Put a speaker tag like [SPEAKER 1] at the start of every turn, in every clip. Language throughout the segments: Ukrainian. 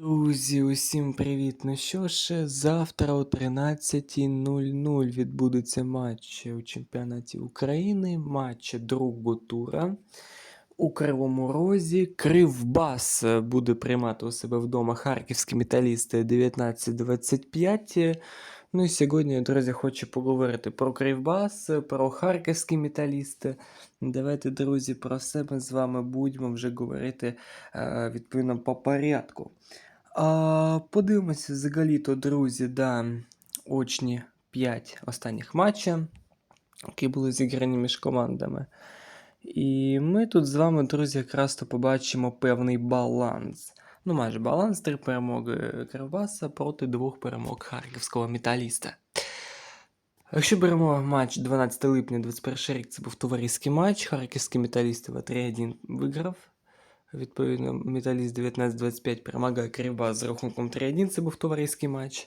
[SPEAKER 1] Друзі, усім привіт! Ну що ж, завтра о 13.00 відбудеться матч у чемпіонаті України, матч другого тура. У Кривому Розі Кривбас буде приймати у себе вдома харківські металісти 19-25. Ну і сьогодні, друзі, хочу поговорити про Кривбас, про харківські металісти. Давайте, друзі, про себе з вами будемо вже говорити е, відповідно по порядку. А, подивимося взагалі-то, друзі, да, очні 5 останніх матчів, які були зіграні між командами. І ми тут з вами, друзі, якраз то побачимо певний баланс. Ну, майже баланс, три перемоги Кривбаса проти двох перемог харківського металіста. Якщо беремо матч 12 липня 21 рік, це був товариський матч. Харківський металіст 3-1 виграв. Відповідно, металіст 19-25 перемагає Кривбас з рахунком 3-1. Це був товариський матч.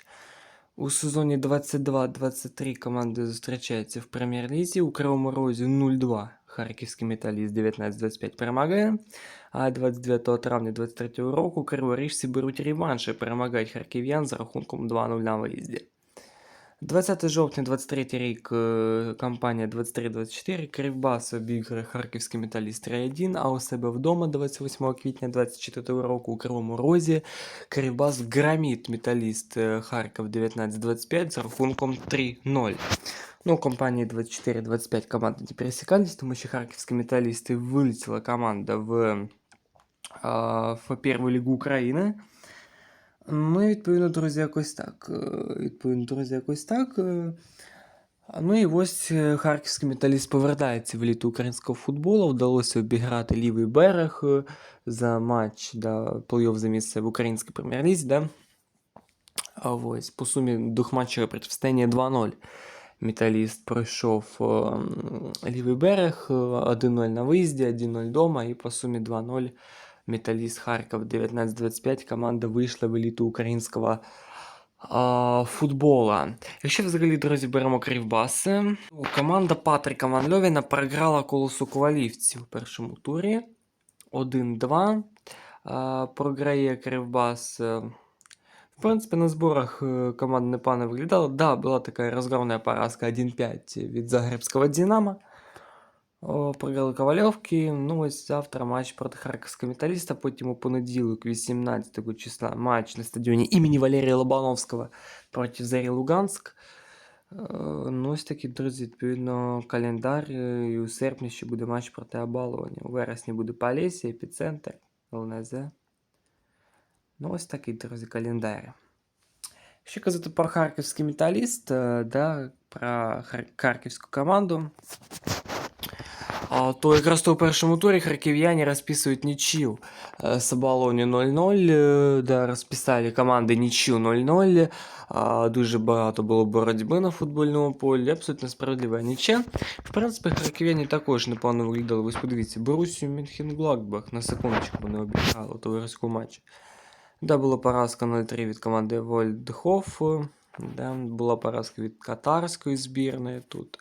[SPEAKER 1] У сезоні 22-23 команди зустрічаються в прем'єр-лізі. У Кривому Розі 0-2 Харківський металіст 19-25 перемагає. А 29 травня 2023 року криворіжці беруть реванш і перемагають харків'ян з рахунком 2-0 на виїзді. 20 жовтня 23 рік е, кампанія 23-24 Кривбас обіграє Харківський металіст 3-1, а у себе вдома 28 квітня 24 року у Кривому Розі Кривбас громить металіст е, Харків 19-25 з рахунком 3-0. Ну, у компанії 24-25 команди не пересікались, тому що харківські металісти вилетіла команда в, а, в першу лігу України. Ну, і відповідно, друзі, якось так. Е, Відповідно, друзі, якось так. Е. Ну і ось е, харківський металіст повертається в еліту українського футболу. Вдалося обіграти лівий берег за матч да, плей-офф за місце в українській прем'єр-лізі. Да? А ось по сумі двохматчеве протистояння 2-0. Металіст пройшов лівий берег, е, 1-0 на виїзді, 1-0 вдома, і по сумі 2-0 Металіст Харків 19-25 команда вийшла в еліту українського а, футбола. Якщо взагалі, друзі, беремо Кривбаси, команда Патріка Ван Льовіна програла колосу ковалівців у першому турі 1-2. Програє Кривбас. В принципі, на зборах е, команда непогано виглядала. Да, була така розгромна поразка 1-5 від Загребського Динамо. О, Програли Ковальовки. Ну, ось завтра матч проти Харківського металіста. Потім у понеділок, 18 числа, матч на стадіоні імені Валерія Лобановського проти Зарі Луганськ. Е, Ну, ось такий, друзі, відповідно, календар. Е, І у серпні ще буде матч проти Обалоні. У вересні буде Полісся, епіцентр, ЛНЗ. Ну, ось такий, друзі, календар. Що казати про харківський металіст, е, да, про хар- харківську команду. А, то якраз то у першому турі харків'яні розписують нічию е, з Оболоні 0-0, е, да, розписали команди нічию 0-0. А, Дуже багато було боротьби на футбольному полі, абсолютно справедлива нічия. В принципі, харків'яні також непогано виглядали. Ось подивіться, Борусію Мюнхен-Гладбах на секундочку вони обіграли у товариському матчі. Да, була поразка 0-3 від команди Вольдхоф. Да, була поразка від катарської збірної тут.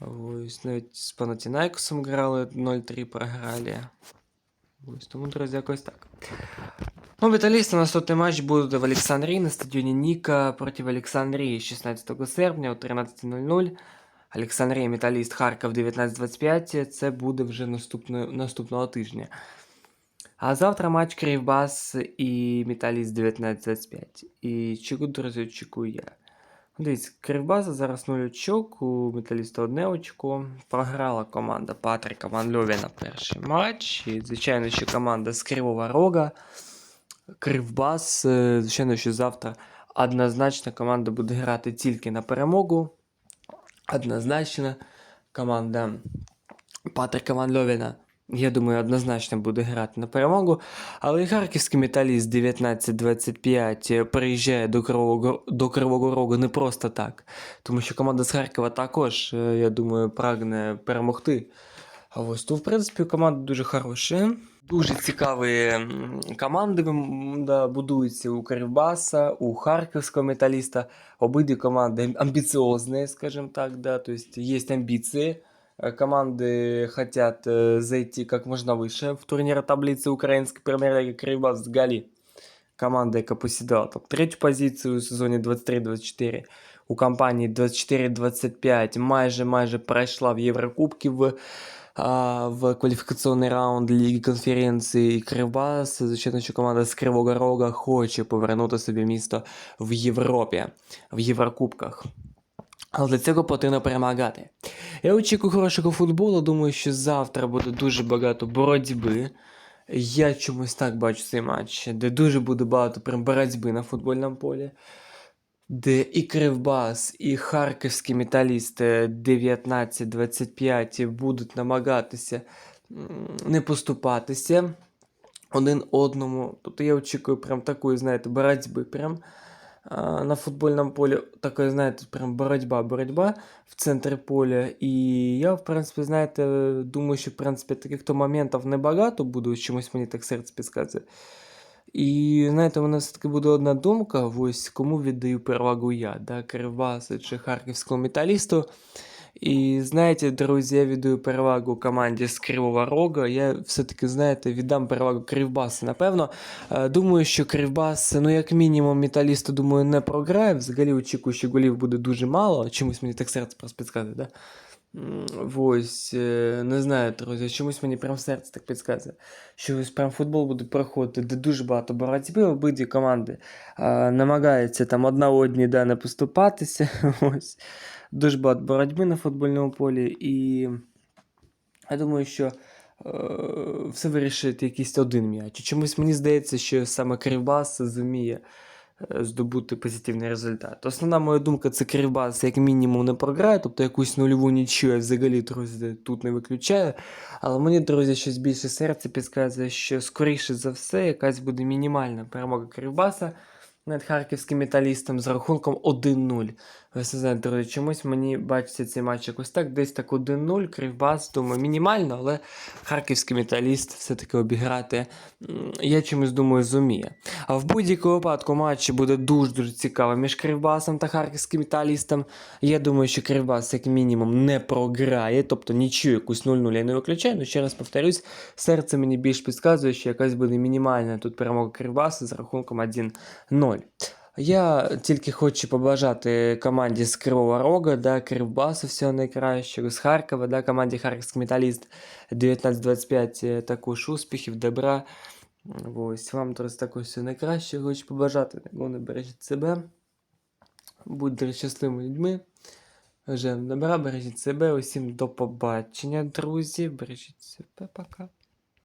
[SPEAKER 1] Ось навіть з Панатінайкосом грали 0-3 програли. Ось тому, друзі, якось так. Ну, металісти наступний матч буде в Олександрії на стадіоні Ніка проти Олександрії 16 серпня о 13.00. Олександрія Металіст Харків 19.25. Це буде вже наступного, наступного тижня. А завтра матч Кривбас і Металіст 19.25. І чого, друзі, очікую я. Дивіться, Кривбаса зараз 0 очок, у Металіста одне очко. Програла команда Патріка Ван Льовіна перший матч. І, звичайно, що команда з Кривого Рога. Кривбас, е, звичайно, що завтра однозначно команда буде грати тільки на перемогу. Однозначно команда Патріка Ван Льовіна, я думаю, однозначно буде грати на перемогу. Але харківський металіст 19-25 приїжджає до Кривого, до Кривого Рогу не просто так. Тому що команда з Харкова також, е, я думаю, прагне перемогти. А ось то, в принципі, команда дуже хороша. Дуже цікаві команди да, будуються у Кривбаса, у харківського металіста. Обидві команди амбіціозні, скажімо так, да, то есть есть амбиции. Э, Команды хотят э, зайти как можно выше в турнире таблицы украинской премьер-лиги Кривбас Гали. команда, яка посідала там третю позицію у сезоні 23-24. У компанії 24-25 майже майже пройшла в Єврокубки в, а, в кваліфікаційний раунд Ліги конференції і Кривбас. Звичайно, що команда з Кривого Рога хоче повернути собі місто в Європі, в Єврокубках. Але для цього потрібно перемагати. Я очікую хорошого футболу. Думаю, що завтра буде дуже багато боротьби. Я чомусь так бачу цей матч, де дуже буде багато прям боротьби на футбольному полі. Де і Кривбас, і харківські металісти 19-25 будуть намагатися не поступатися один одному. Тобто я очікую прям такої, знаєте, боротьби прям на футбольному полі. Такої, знаєте, прям боротьба, боротьба в центрі поля. І я, в принципі, знаєте, думаю, що в принципі таких то моментів небагато буде, чомусь мені так серце підказує. І знаєте, у мене все-таки буде одна думка: ось кому віддаю перевагу я, да, Кривбасу чи харківському металісту. І знаєте, друзі, я віддаю перевагу команді з Кривого Рога. Я все-таки, знаєте, віддам перевагу Кривбасу, напевно. Е, Думаю, що Кривбас, ну, як мінімум, металісту, думаю, не програє. Взагалі очікую, що голів буде дуже мало. Чомусь мені так серце просто підказує, да? Ось, е, не знаю, друзі, чомусь мені прям серце так підказує, що ось прям футбол буде проходити, де дуже багато боротьби, обидві команди а, намагаються там одна одній да, не поступатися. Ось. Дуже багато боротьби на футбольному полі, і я думаю, що е, все вирішить якийсь один м'яч. Чомусь мені здається, що саме Кривбас зуміє здобути позитивний результат. Основна моя думка це Кривбас як мінімум не програє, тобто якусь нульову нічию я взагалі друзі, тут не виключаю. Але мені, друзі, щось більше серце підказує, що скоріше за все якась буде мінімальна перемога Кривбаса над харківським металістом з рахунком 1-0. Ви знаєте, друзі, чомусь мені бачиться цей матч якось так, десь так 1-0, Кривбас, думаю, мінімально, але харківський металіст все-таки обіграти, я чомусь думаю, зуміє. А в будь-якому випадку матч буде дуже-дуже цікаво між Кривбасом та харківським металістом. Я думаю, що Кривбас як мінімум не програє, тобто нічию якусь 0-0 я не виключаю, але ще раз повторюсь, серце мені більш підказує, що якась буде мінімальна тут перемога Кривбасу з рахунком 1-0. Я тільки хочу побажати команді з Кривого Рога, да, Кривбасу всього найкращого, з Харкова, да, команді Харківський металіст 19-25 е, також успіхів, добра. Ось вам також всього найкращого. Хочу побажати. Головне, бережіть себе. Будьте щасливими людьми. Вже добра, бережіть себе. Усім до побачення, друзі. Бережіть себе, пока.